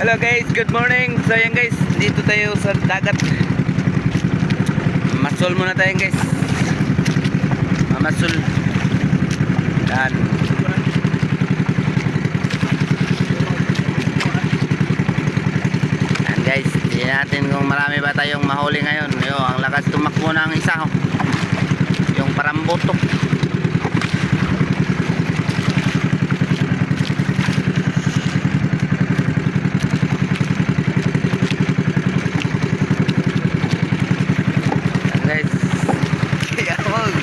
Hello guys, good morning. So yan guys, dito tayo sa dagat. Masol muna tayo guys. Mamasol. Dan. Yan guys, tingnan natin kung marami ba tayong mahuli ngayon. Yo, ang lakas tumakbo ng isa. Oh. Yung parambotok. Yan guys. Yawag.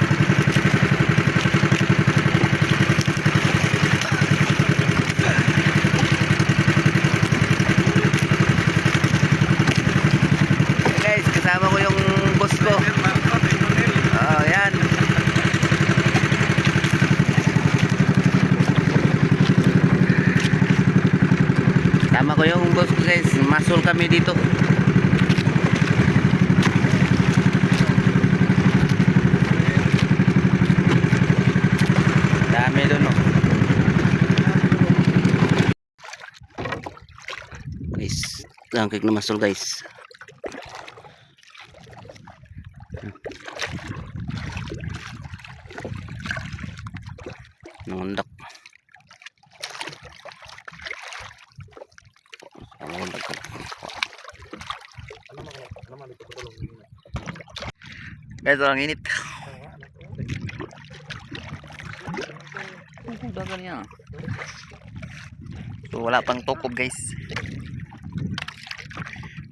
Yan guys, kasama ko yung boss ko. Oh, yan. Kasama ko yung boss ko guys. Masol kami dito. Dami doon oh. Guys, langkik na masol guys. Nangundak. Nangundak ko. Guys, ang init. Dagan niya. So wala pang tukob guys.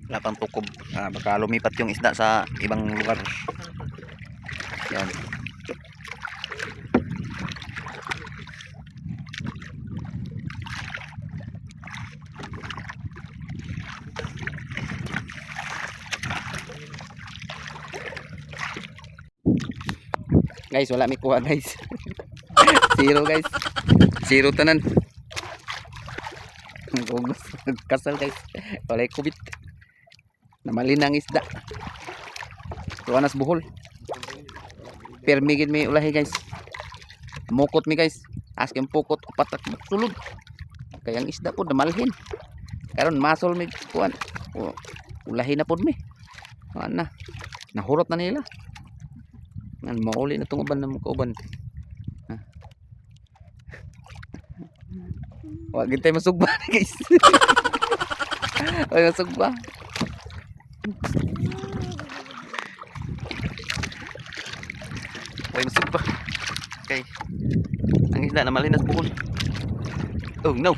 Wala pang tukob. Ah, baka lumipat yung isda sa ibang lugar. Yan. Guys, wala may kuha guys. Zero guys. Zero tanan. Nagugos. Kasal guys. Walay kubit. Namalin ang isda. Tuwanas buhol. Permigid may ulahi guys. Mukot mi guys. Asking pukot patak sulod. Kayang isda po namalhin. Karon masol mi kuan. Ulahi na pod mi. Na. Nahurot na nila. Nan mauli na tong uban na mga uban. Ha? Wa gid tayo masugba guys. Ay masugba. Ay masugba. Okay. Ang isda na malinas bukol. Oh no.